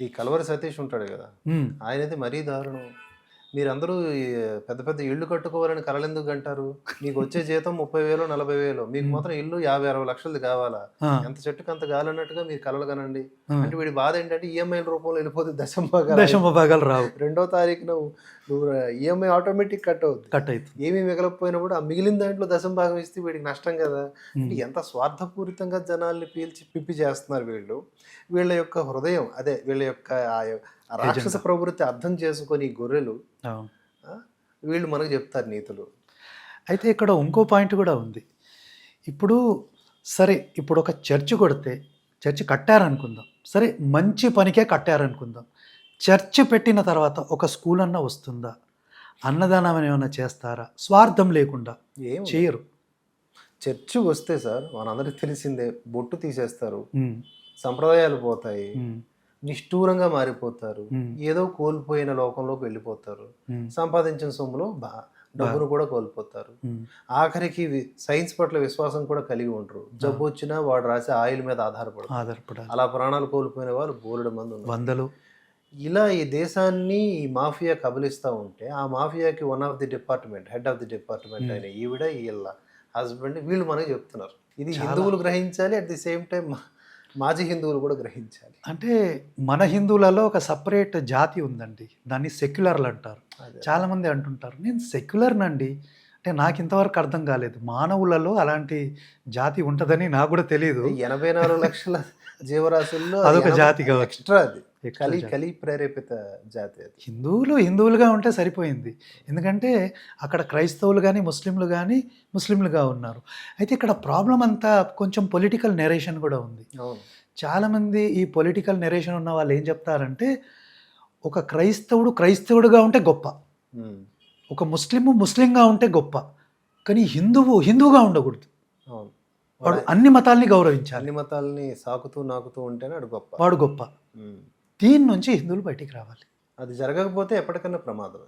ఈ కలవరి సతీష్ ఉంటాడు కదా ఉమ్, ఆయనది మరీ దారుణం. మీరందరూ పెద్ద పెద్ద ఇళ్ళు కట్టుకోవాలని కలలు ఎందుకు అంటారు మీకు వచ్చే జీతం ముప్పై వేలు నలభై వేలు. మీకు మాత్రం ఇల్లు యాభై అరవై లక్షలది కావాలా? ఎంత చెట్టుకు అంత గాలన్నట్టుగా మీరు కలలు కనండి. అంటే వీడి బాధ ఏంటంటే ఈఎంఐ రూపంలో వెళ్ళిపోతుంది దశంభాగా దశమ భాగాలు రావు. రెండో తారీఖున నువ్వు ఈఎంఐ ఆటోమేటిక్ కట్ అవుతుంది కట్ అవుతుంది ఏమీ మిగలకపోయినప్పుడు ఆ మిగిలిన దాంట్లో దశం భాగం ఇస్తే వీడికి నష్టం కదా. ఎంత స్వార్థపూరితంగా జనాల్ని పీల్చి పిప్పి చేస్తున్నారు వీళ్ళు. వీళ్ళ యొక్క హృదయం అదే వీళ్ళ యొక్క రాక్షస ప్రవృత్తి అర్థం చేసుకొని గొర్రెలు వీళ్ళు మనకు చెప్తారు నీతులు. అయితే ఇక్కడ ఇంకో పాయింట్ కూడా ఉంది. ఇప్పుడు సరే ఇప్పుడు ఒక చర్చ్ కొడితే చర్చ్ కట్టారనుకుందాం. సరే మంచి పనికే కట్టారనుకుందాం. చర్చ్ పెట్టిన తర్వాత ఒక స్కూల్ అన్న వస్తుందా? అన్నదానం ఏమైనా చేస్తారా? స్వార్థం లేకుండా ఏం చేయరు. చర్చి వస్తే సార్ మనందరికి తెలిసిందే బొట్టు తీసేస్తారు. సంప్రదాయాలు పోతాయి. నిష్ఠూరంగా మారిపోతారు. ఏదో కోల్పోయిన లోకంలోకి వెళ్ళిపోతారు. సంపాదించిన సొమ్ములో బా డబ్బును కూడా కోల్పోతారు. ఆఖరికి సైన్స్ పట్ల విశ్వాసం కూడా కలిగి ఉంటారు జబ్బు వచ్చినా వాడు రాసే ఆయిల్ మీద ఆధారపడాలి. అలా ప్రాణాలు కోల్పోయిన వాళ్ళు బోలెడు మంది ఉన్నారు. వందలు. ఇలా ఈ దేశాన్ని ఈ మాఫియా కబలిస్తూ ఉంటే ఆ మాఫియాకి one of the department head of the department. అయిన ఈవిడ వీళ్ళ హస్బెండ్ వీళ్ళు మనకి చెప్తున్నారు. ఇది. హిందువులు గ్రహించాలి అట్ ది సేమ్ టైం మాజీ హిందువులు కూడా గ్రహించాలి. అంటే మన హిందువులలో ఒక సపరేట్ జాతి ఉందండి. దాన్ని సెక్యులర్లు అంటారు. చాలామంది అంటుంటారు నేను సెక్యులర్నండి అంటే నాకు ఇంతవరకు అర్థం కాలేదు. మానవులలో అలాంటి జాతి ఉంటుందని నాకు కూడా తెలియదు ఎనభై నాలుగు లక్షల జీవరాశుల్లో అదొక జాతి. ఎక్స్ట్రా అది. కలి. కలి ప్రేరేపిత జాతి హిందువులు హిందువులుగా ఉంటే సరిపోయింది. ఎందుకంటే అక్కడ క్రైస్తవులు కానీ ముస్లింలు కానీ ముస్లింలుగా ఉన్నారు. అయితే ఇక్కడ ప్రాబ్లం అంతా కొంచెం పొలిటికల్ నెరేషన్ కూడా ఉంది. చాలామంది ఈ పొలిటికల్ నెరేషన్ ఉన్న వాళ్ళు ఏం చెప్తారంటే ఒక క్రైస్తవుడు క్రైస్తవుడుగా ఉంటే గొప్ప. ఒక ముస్లిము ముస్లింగా ఉంటే గొప్ప. కానీ హిందువు హిందువుగా ఉండకూడదు. వాడు వాడు అన్ని మతాల్ని గౌరవించాలి. అన్ని మతాలని సాకుతూ నాకుతూ ఉంటేనే అడు గొప్ప. వాడు గొప్ప. దీని నుంచి హిందువులు బయటికి రావాలి. అది జరగకపోతే ఎప్పటికన్నా ప్రమాదం